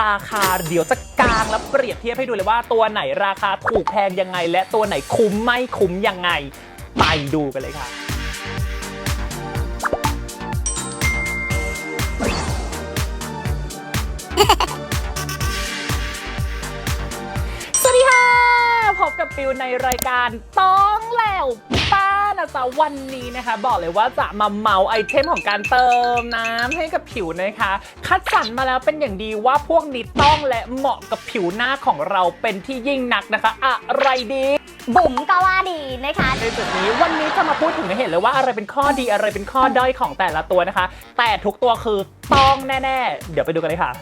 ราคาเดี๋ยวจะกางแล้วเปรียบเทียบให้ดูเลยว่าตัวไหนราคาถูกแพงยังไง และตัวไหนคุ้มไม่คุ้มยังไง ไปดูกันเลยค่ะสวัสดีค่ะ พบกับฟิวในรายการต้องแล้วป้า นะจ๊ะวันนี้นะคะ บอกเลยว่าจะมาเมาไอเทมของการเติมน้ำให้กับผิวนะคะ คัดสรรมาแล้วเป็นอย่างดีว่าพวกนี้ต้องและเหมาะกับผิวหน้าของเราเป็นที่ยิ่งนักนะคะ อะไรดีบุ๋มก็ว่าดีนะคะในจุดนี้วันนี้จะมาพูดถึงให้เห็นเลยว่าอะไรเป็นข้อดีอะไรเป็นข้อด้อยของแต่ละตัวนะคะ แต่ทุกตัวคือต้องแน่ ๆ เดี๋ยวไปดูกันเลยค่ะ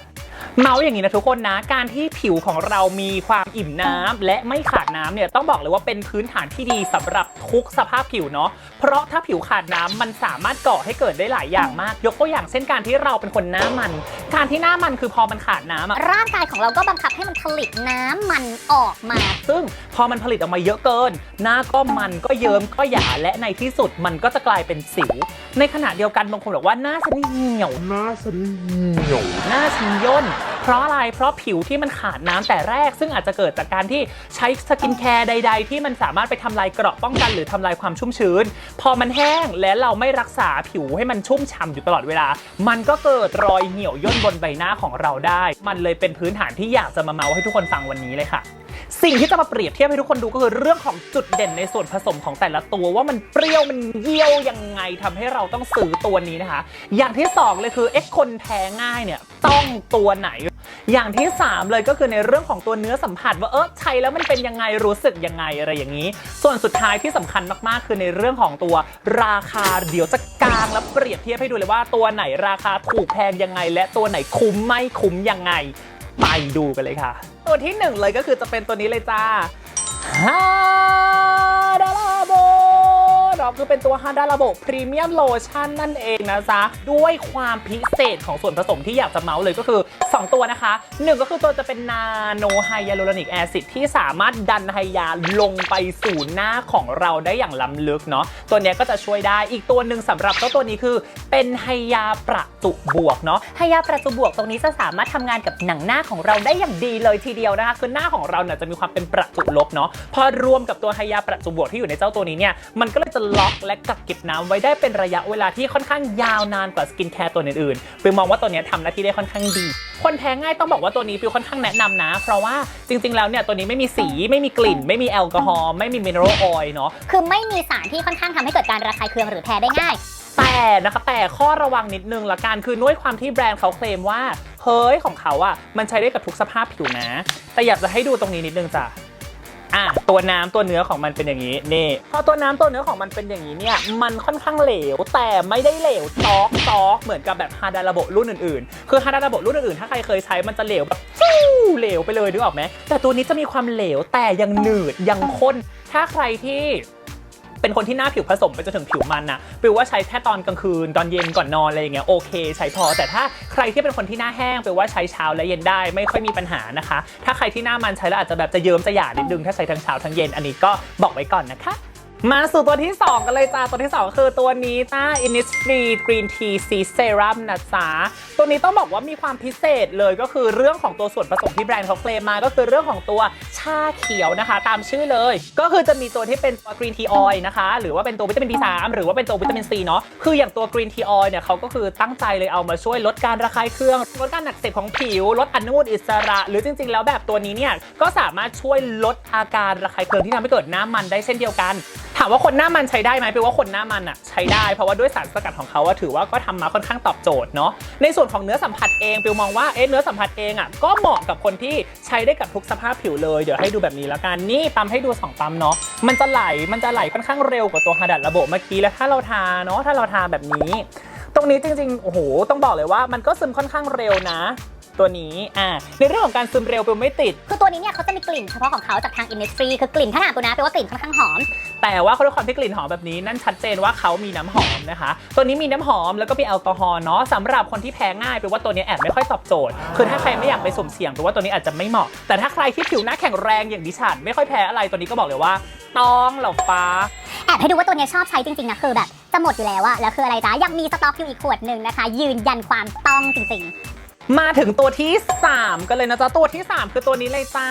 เมาส์อย่างนี้นะทุกคนนะ การที่ผิวของเรามีความอิ่มน้ำและไม่ขาดน้ำเนี่ยต้องบอกเลยว่าเป็นพื้นฐานที่ดีสำหรับทุกสภาพผิวเนาะเพราะถ้าผิวขาดน้ำมันสามารถก่อให้เกิดได้หลายอย่างมาก ยกตัวอย่างเช่นการที่เราเป็นคนหน้ามัน การที่หน้ามันคือพอมันขาดน้ำอะร่างกายของเราก็บังคับให้มันผลิตน้ำมันออกมา ซึ่งพอมันผลิตออกมาเยอะเกิน หน้าก็มันก็เยิ้มก็หยาและในที่สุดมันก็จะกลายเป็นสิว ในขณะเดียวกันบางคนบอกว่าหน้าฉันเหี่ยวหน้าฉันเหี่ยวหน้าฉันย่นเพราะอะไร เพราะผิวที่มันขาดน้ำแต่แรก ซึ่งอาจจะเกิดจากการที่ใช้สกินแคร์ใด ๆ ที่มันสามารถไปทำลายเกราะป้องกันหรือทำลายความชุ่มชื้น พอมันแห้งและเราไม่รักษาผิวให้มันชุ่มฉ่าอยู่ตลอดเวลา มันก็เกิดรอยเหี่ยวย่นบนใบหน้าของเราได้ มันเลยเป็นพื้นฐานที่อยากจะมาเมาให้ทุกคนฟังวันนี้เลยค่ะ สิ่งที่จะมาเปรียบเทียบให้ทุกคนดูก็คือเรื่องของจุดเด่นในส่วนผสมของแต่ละตัวว่ามันเปรี้ยวมันเยี่ยวยังไงทำให้เราต้องซื้อตัวนี้นะคะ อย่างที่สองเลยคือเอ็กคนแพ้ง่ายเนี่ยต้องตัวไหน อย่างที่ 3 เลยก็คือในเรื่องของตัวเนื้อสัมผัส ว่าเออใช้แล้วมันเป็นยังไงรู้สึกยังไงอะไรอย่างนี้ ส่วนสุดท้ายที่สำคัญมากๆ คือในเรื่องของตัวราคาเดี๋ยวจะกางแล้วเปรียบเทียบให้ดูเลยว่าตัวไหนราคาถูกแพงยังไง และตัวไหนคุ้มไม่คุ้มยังไง ไปดูกันเลยค่ะ ตัวที่หนึ่งเลยก็คือจะเป็นตัวนี้เลยจ้าฮาดาลาโบ เนาะคือเป็นตัวฮาดาลาโบพรีเมียมโลชั่นนั่นเองนะจ๊ะ ด้วยความพิเศษของส่วนผสมที่อยากจะเมาส์เลยก็คือ 2 ตัวนะคะ 1 ก็คือตัวจะเป็นนาโนไฮยาลูรอนิกแอซิดที่สามารถดันไฮยาลงไปสู่หน้าของเราได้อย่างล้ำลึกเนาะตัวเนี้ยก็จะช่วยได้อีกตัวหนึ่งสำหรับเจ้าตัวนี้คือ เป็นไฮยาประจุบวกเนาะให้ยาประจุบวกตรงนี้จะสามารถทำงานกับหนังหน้าของเราได้อย่างดีเลยทีเดียวนะคะคือหน้าของเราเนี่ยจะมีความเป็นประจุลบเนาะพอรวมกับตัวไฮยาประจุบวกที่อยู่ในเจ้าตัวนี้เนี่ยมันก็เลยจะล็อกและกักเก็บน้ำไว้ได้เป็นระยะเวลาที่ค่อนข้างยาวนานกว่าสกินแคร์ตัวอื่นๆฟิลมองว่าตัวเนี้ยทำหน้าที่ได้ค่อนข้างดี คนแพ้ง่ายต้องบอกว่าตัวนี้ฟิลค่อนข้างแนะนำนะ เพราะว่าจริง ๆ แล้วเนี่ยตัวนี้ไม่มีสีไม่มีกลิ่น ไม่มีแอลกอฮอล์ไม่มีมินเนอรัลออยล์เนาะคือไม่มีสารที่ค่อนข้างทำให้เกิดการระคายเคืองหรือแพ้ได้ง่ายแต่นะคะแต่ข้อระวังนิดนึงละกันคือด้วยความที่แบรนด์เขาเคลมว่า เฮ้ยของเขาอะมันใช้ได้กับทุกสภาพผิวนะ แต่อยากจะให้ดูตรงนี้นิดนึงจ้ะ อะตัวน้ำตัวเนื้อของมันเป็นอย่างนี้นี่พอตัวน้ำตัวเนื้อของมันเป็นอย่างนี้เนี่ยมันค่อนข้างเหลว แต่ไม่ได้เหลวซอกซอกเหมือนกับแบบฮาดาระบบรุ่นอื่นๆ คือฮาดาระบบรุ่นอื่นๆ ถ้าใครเคยใช้มันจะเหลวแบบฟิวเหลวไปเลยนึกออกไหมแต่ตัวนี้จะมีความเหลวแต่ยังหนืดยังข้นถ้าใครที่ เป็นคนที่หน้าผิวผสมไปจนถึงผิวมันนะปลว่าใช้แค่ตอนกลางคืนตอนเย็นก่อนนอนอะไรอย่างเงี้ยโอเค ใช้พอ แต่ถ้าใครที่เป็นคนที่หน้าแห้งแปลว่าใช้เช้าและเย็นได้ไม่ค่อยมีปัญหานะคะ ถ้าใครที่หน้ามันใช้แล้วอาจจะแบบจะเยิ้มจะหยาดนิดนึงถ้าใช้ทั้งเช้าทั้งเย็นอันนี้ก็บอกไว้ก่อนนะคะ มาสู่ตัวที่ 2 กันเลยจ้า ตัวที่ 2 คือตัวนี้จ้า Innisfree Green Tea Sea Serum นะจ๊ะตัวนี้ต้องบอกว่ามีความพิเศษเลยก็คือเรื่องของตัวส่วนผสมที่แบรนด์เขาเคลมมา ก็คือเรื่องของตัวชาเขียวนะคะ ตามชื่อเลย ก็คือจะมีตัวที่เป็นตัว Green Tea Oil นะคะ หรือว่าเป็นตัววิตามิน B3 หรือว่าเป็นตัววิตามิน C เนาะคืออย่างตัว Green Tea Oil เนี่ยเขาก็คือตั้งใจเลยเอามาช่วยลดการระคายเคืองลดการหนักเสพของผิว ลดอนุมูลอิสระ หรือจริง ๆ แล้วแบบตัวนี้เนี่ยก็สามารถช่วยลดอาการระคายเคืองที่ทำให้เกิดน้ามันได้เช่นเดียวกัน ถามว่าคนหน้ามันใช้ได้ไหมแปลว่าคนหน้ามันอะใช้ได้เพราะว่าด้วยสารสกัดของเขาอะถือว่าก็ทำมาค่อนข้างตอบโจทย์เนาะในส่วนของเนื้อสัมผัสเองเปิวมองว่าเอ๊ะเนื้อสัมผัสเองอะก็เหมาะกับคนที่ใช้ได้กับทุกสภาพผิวเลยเดี๋ยวให้ดูแบบนี้แล้วกันนี่ปั๊มให้ดูสองปั๊มเนาะมันจะไหลมันจะไหลค่อนข้างเร็วกว่าตัวฮาดัดระบบเมื่อกี้แล้วถ้าเราทาเนาะถ้าเราทาแบบนี้ ตรงนี้จริงๆโอ้โหต้องบอกเลยว่ามันก็ซึมค่อนข้างเร็วนะ ตัวนี้อ่าในเรื่องของการซึมเร็วปิวไม่ติด คือตัวนี้เนี่ยเขาจะมีกลิ่นเฉพาะของเขาจากทาง Innisfree คือกลิ่นถ้าถามตัวนะแปลว่ากลิ่นค่อนข้างหอม แต่ว่าเขาด้วยความที่กลิ่นหอมแบบนี้นั่นชัดเจนว่าเขามีน้ำหอมนะคะ ตัวนี้มีน้ำหอมแล้วก็มีแอลกอฮอล์เนาะสำหรับคนที่แพ้ง่ายแปลว่าตัวนี้แอบไม่ค่อยตอบโจทย์ คือถ้าใครไม่อยากไปสุ่มเสี่ยงแปลว่าตัวนี้อาจจะไม่เหมาะ แต่ถ้าใครที่ผิวหน้าแข็งแรงอย่างดิฉันไม่ค่อยแพ้อะไรตัวนี้ก็บอกเลยว่าต้องเหล่าฟ้าแอบให้ดูว่าตัวเนี้ยชอบใช้จริงๆนะคือแบบจะหมดอยู่แล้วอะแล้วคืออะไรจ๊ะยังมีสต็อกอยู่อีกขวดหนึ่งนะคะ ยืนยันความต้องจริง มาถึงตัวที่ 3 กันเลยนะจ๊ะ ตัวที่ 3 คือตัวนี้เลยจ้า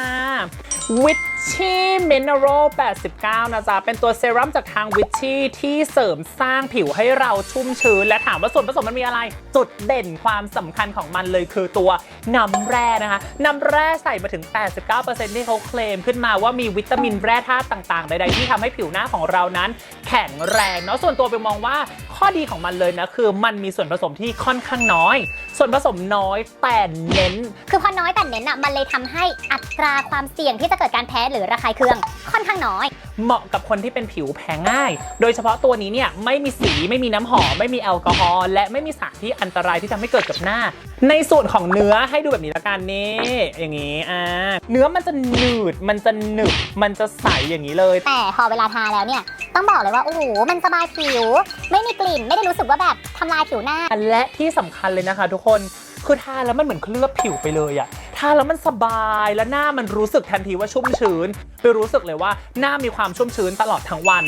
Witchy Mineral 89 นะจ๊ะ เป็นตัวเซรั่มจากทาง Witchy ที่เสริมสร้างผิวให้เราชุ่มชื้น และถามว่าส่วนผสมมันมีอะไร จุดเด่นความสำคัญของมันเลยคือตัวน้ำแร่นะคะ น้ำแร่ใส่มาถึง 89%ที่เขาเคลมขึ้นมาว่ามีวิตามินแร่ธาตุต่างๆ ใดๆ ที่ทำให้ผิวหน้าของเรานั้น แข็งแรงเนาะ ส่วนตัวไปมองว่าข้อดีของมันเลยนะคือมันมีส่วนผสมที่ค่อนข้างน้อย ส่วนผสมน้อยแต่เน้น คือพอน้อยแต่เน้นอะ มันเลยทำให้อัตราความเสี่ยงที่จะเกิดการแพ้หรือระคายเคืองค่อนข้างน้อย เหมาะกับคนที่เป็นผิวแพ้ง่าย โดยเฉพาะตัวนี้เนี่ยไม่มีสีไม่มีน้ำหอม ไม่มีแอลกอฮอล์และไม่มีสารที่อันตรายที่ทำให้เกิดกับหน้า ในส่วนของเนื้อให้ดูแบบนี้ละกันนี่อย่างนี้อ่าเนื้อมันจะหนืดมันจะหนึบมันจะใสอย่างนี้เลย แต่พอเวลาทาแล้วเนี่ย ต้องบอกเลยว่า โอ้โห มันสบายผิว ไม่มีกลิ่น ไม่ได้รู้สึกว่าแบบทำลายผิวหน้า และที่สำคัญเลยนะคะทุกคน คือทาแล้วมันเหมือนเคลือบผิวไปเลยอะทาแล้วมันสบายและหน้ามันรู้สึกทันทีว่าชุ่มชื้นไปรู้สึกเลยว่าหน้ามีความชุ่มชื้นตลอดทั้งวัน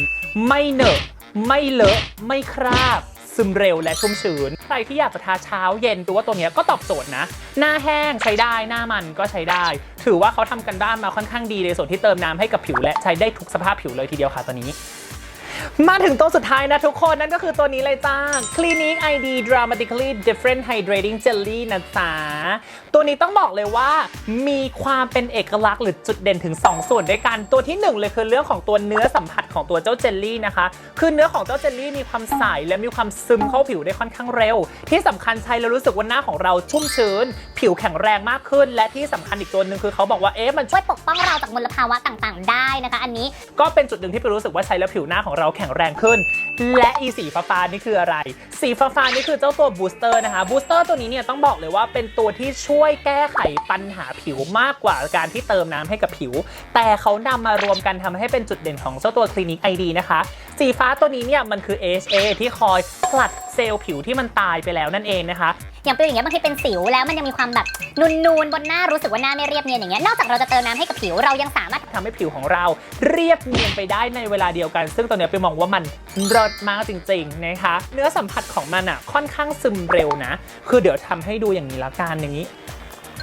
ไม่เหนอะไม่เลอะไม่คราบซึมเร็วและชุ่มชื้น ใครที่อยากจะทาเช้าเย็นตัวว่าตัวเนี้ยก็ตอบโจทย์นะ หน้าแห้งใช้ได้หน้ามันก็ใช้ได้ ถือว่าเขาทำกันบ้านมาค่อนข้างดีในส่วนที่เติมน้ำให้กับผิวและใช้ได้ทุกสภาพผิวเลยทีเดียวค่ะตัวนี้ มาถึงตัวสุดท้ายนะทุกคน นั่นก็คือตัวนี้เลยจ้า Clinique ID Dramatically Different Hydrating Jelly นะจ๊ะ ตัวนี้ต้องบอกเลยว่ามีความเป็นเอกลักษณ์หรือจุดเด่นถึง 2 ส่วนด้วยกัน ตัวที่ 1 เลยคือเรื่องของตัวเนื้อสัมผัสของตัวเจ้าเจลลี่นะคะ คือเนื้อของเจ้าเจลลี่มีความใสและมีความซึมเข้าผิวได้ค่อนข้างเร็ว ที่สำคัญใช้แล้วรู้สึกว่าหน้าของเราชุ่มชื้น ผิวแข็งแรงมากขึ้น และที่สำคัญอีกตัวหนึ่งคือเขาบอกว่าเอ๊ะมันช่วยช่วยปกป้องเราจากมลภาวะต่างๆ ได้นะคะ อันนี้ก็เป็นจุดหนึ่งที่ไปรู้สึกว่าใช้แล้วผิวหน้าของเราแข็งแรงขึ้น และอีสีฟ้านี่คืออะไร สีฟ้านี่คือเจ้าตัวบูสเตอร์นะคะบูสเตอร์ตัวนี้เนี่ยต้องบอกเลยว่าเป็นตัวที่ช่วยแก้ไขปัญหาผิวมากกว่าการที่เติมน้ำให้กับผิว แต่เขานำมารวมกันทำให้เป็นจุดเด่นของเจ้าตัวคลินิกไอดีนะคะ สีฟ้าตัวนี้เนี่ยมันคือ AHA ที่คอยผลัด เซลล์ผิวที่มันตายไปแล้วนั่นเองนะคะ อย่างเป็นอย่างเงี้ยบางทีเป็นสิวแล้วมันยังมีความแบบนูนๆบนหน้ารู้สึกว่าหน้าไม่เรียบเนียนอย่างเงี้ยนอกจากเราจะเติมน้ำให้กับผิวเรายังสามารถทำให้ผิวของเราเรียบเนียนไปได้ในเวลาเดียวกัน ซึ่งตัวเนี้ยไปมองว่ามันเลิศมากจริงๆนะคะ เนื้อสัมผัสของมันอะค่อนข้างซึมเร็วนะ คือเดี๋ยวทำให้ดูอย่างนี้ละกันอย่างนี้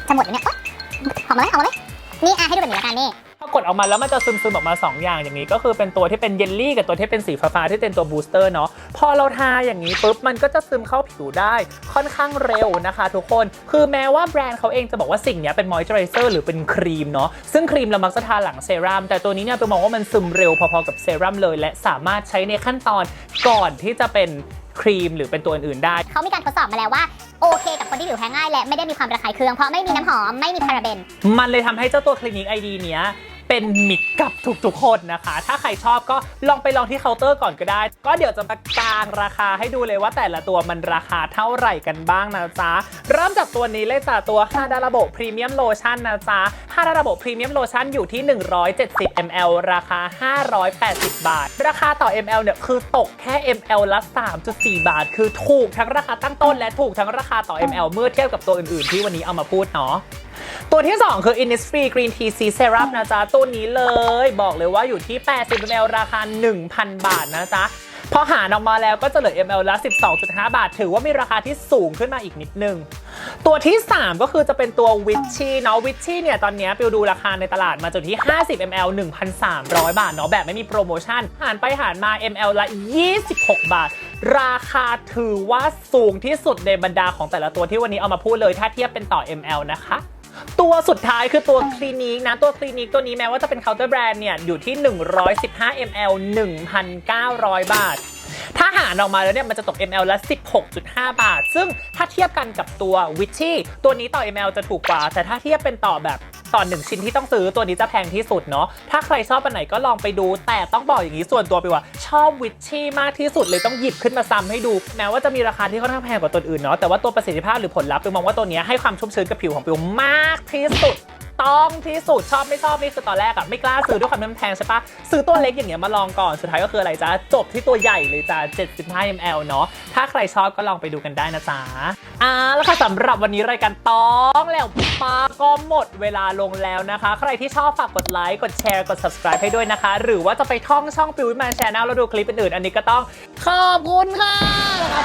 จะหมดแล้วเนี่ยโอ๊ยเอามาเลยเอามาเลยนี่อะให้ดูแบบนี้ละกันนี่พอ กดออกมาแล้วมันจะซึมๆออกมา 2 อย่างอย่างนี้ก็คือเป็นตัวที่เป็นเยลลี่กับตัวที่เป็นสีฟ้าๆที่เป็นตัวบูสเตอร์เนาะพอเราทาอย่างนี้ปุ๊บมันก็จะซึมเข้าผิวได้ค่อนข้างเร็วนะคะ ทุกคนคือแม้ว่าแบรนด์เขาเองจะบอกว่าสิ่งเนี้ยเป็นมอยเจอไรเซอร์หรือเป็นครีมเนาะซึ่งครีมเรามักจะทาหลังเซรั่มแต่ตัวนี้เนี่ยไปมองว่ามันซึมเร็วพอๆกับเซรั่มเลย และสามารถใช้ในขั้นตอนก่อนที่จะเป็นครีมหรือเป็นตัวอื่นๆได้ เขามีการทดสอบมาแล้วว่า โอเคกับคนที่ผิวแพ้ง่ายและไม่ได้มีความระคายเคืองเพราะไม่มีน้ำหอมไม่มีพาราเบน มันเลยทำให้เจ้าตัวคลินิกไอดีเนี้ย เป็นมิตรกับทุกๆคนนะคะ ถ้าใครชอบก็ลองไปลองที่เคาน์เตอร์ก่อนก็ได้ ก็เดี๋ยวจะมากางราคาให้ดูเลยว่าแต่ละตัวมันราคาเท่าไหร่กันบ้างนะจ๊ะ เริ่มจากตัวนี้เลยจ้ะตัวฮาดาราโบพรีเมียมโลชั่นนะจ๊ะฮาดาราโบพรีเมียมโลชั่นอยู่ที่ 170 ml ราคา 580 บาท ราคาต่อ ml เนี่ยคือตกแค่ ml ละ 3.4 บาท คือถูกทั้งราคาตั้งต้นและถูกทั้งราคาต่อ ml เมื่อเทียบกับตัวอื่นๆ ที่วันนี้เอามาพูดเนาะ ตัวที่ 2 คือ Innisfree Green Tea Sea Serum นะจ๊ะ ตัวนี้เลยบอกเลยว่าอยู่ที่ 80 ml ราคา 1,000 บาทนะจ๊ะพอหารออกมาแล้วก็จะเหลือ ml ละ 12.5 บาท ถือว่ามีราคาที่สูงขึ้นมาอีกนิดนึง ตัวที่ 3 ก็คือจะเป็นตัว Witchy เนาะ Witchy เนี่ยตอนนี้ปิวดูราคาในตลาดมาจนที่ 50 ml 1,300 บาทเนาะแบบไม่มีโปรโมชั่น หารไปหารมา ml ละ 26 บาท ราคาถือว่าสูงที่สุดในบรรดาของแต่ละตัวที่วันนี้เอามาพูดเลยถ้าเทียบเป็นต่อ ml นะคะ ตัวสุดท้ายคือตัวคลินิกนะ ตัวคลินิกตัวนี้แม้ว่าจะเป็นเคาน์เตอร์แบรนด์เนี่ย อยู่ที่ 115 ml 1,900 บาท ถ้าหารออกมาแล้วเนี่ย มันจะตก ml ละ 16.5 บาท ซึ่งถ้าเทียบกันกับตัว w i t c h y ตัวนี้ต่อ ml จะถูกกว่า แต่ถ้าเทียบเป็นต่อแบบ ต่อหนึ่งชิ้นที่ต้องซื้อตัวนี้จะแพงที่สุดเนาะถ้าใครชอบอันไหนก็ลองไปดู แต่ต้องบอกอย่างนี้ส่วนตัวไปว่า ชอบวิตชี่มากที่สุดเลยต้องหยิบขึ้นมาซ้ำให้ดูแม้ว่าจะมีราคาที่ค่อนข้างแพงกว่าตัวอื่นเนาะแต่ว่าตัวประสิทธิภาพหรือผลลัพธ์ไปมองว่าตัวนี้ให้ความชุ่มชื้นกับผิวของปิวมากที่สุด ต้องที่สุดชอบไม่ชอบนี่คือตอนแรกอะไม่กล้าซื้อด้วยความที่มันแพงใช่ปะซื้อตัวเล็กอย่างเงี้ยมาลองก่อนสุดท้ายก็คืออะไรจ้าจบที่ตัวใหญ่เลยจ้า75 ml เนาะถ้าใครชอบก็ลองไปดูกันได้นะจ๊ะอ่าแล้วค่ะสำหรับวันนี้รายการต้องแล้วปาก็หมดเวลาลงแล้วนะคะ ใครที่ชอบฝากกดไลค์กดแชร์กด subscribe ให้ด้วยนะคะ หรือว่าจะไปท่องช่องปิวแมนแชนแนลแล้วดูคลิปอื่นๆอันนี้ก็ต้องขอบคุณค่ะ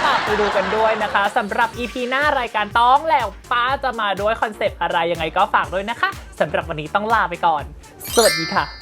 ฝากไปดูกันด้วยนะคะสำหรับ EP หน้ารายการต้องแล้วป้าจะมาด้วยคอนเซปต์อะไรยังไงก็ฝากด้วยนะคะ สำหรับวันนี้ต้องลาไปก่อน สวัสดีค่ะ